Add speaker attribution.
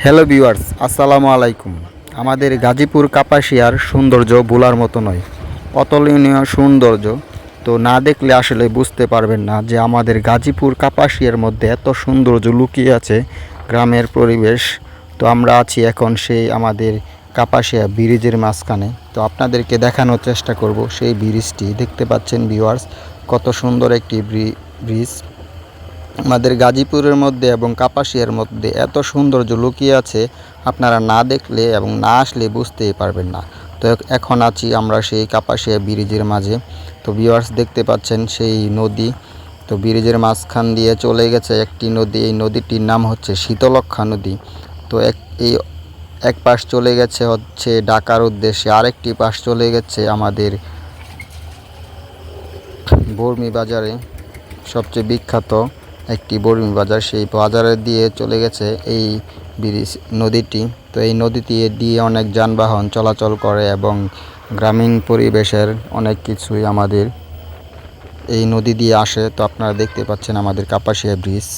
Speaker 1: Hello viewers আসসালামু আলাইকুম। আমাদের গাজীপুর কাপাসিয়ার সৌন্দর্য ভোলার মতো নয়, অতুলনীয় সৌন্দর্য। তো না দেখলে আসলে বুঝতে পারবেন না যে আমাদের গাজীপুর কাপাসিয়ার মধ্যে এত সৌন্দর্য লুকিয়ে আছে গ্রামের পরিবেশ। তো আমরা আছি এখন সেই আমাদের কাপাসিয়া ব্রিজের মাঝখানে। তো আপনাদেরকে দেখানোর চেষ্টা করব সেই ব্রিজটি। দেখতে পাচ্ছেন ভিউয়ার্স কত সুন্দর একটি ব্রি- ব্রিজ। আমাদের গাজীপুরের মধ্যে এবং কাপাসিয়ার মধ্যে এত সৌন্দর্য লুকিয়ে আছে, আপনারা না দেখলে এবং না আসলে বুঝতেই পারবেন না। তো এখন আছি আমরা সেই কাপাসিয়া ব্রিজের মাঝে। তো ভিউয়ার্স দেখতে পাচ্ছেন সেই নদী। তো ব্রিজের মাঝখান দিয়ে চলে গেছে একটি নদী। এই নদীটির নাম হচ্ছে শীতলক্ষা নদী। তো এক, এই এক পাশ চলে গেছে হচ্ছে ঢাকার উদ্দেশ্যে, আরেকটি পাশ চলে গেছে আমাদের বর্মি বাজারে। সবচেয়ে বিখ্যাত একটি বর্মী বাজার, সেই বাজারে দিয়ে চলে গেছে এই ব্রিজ নদীটি। তো এই নদীটি দিয়ে অনেক যানবাহন চলাচল করে এবং গ্রামীণ পরিবেশের অনেক কিছুই আমাদের এই নদী দিয়ে আসে। তো আপনারা দেখতে পাচ্ছেন আমাদের কাপাসিয়া ব্রিজ।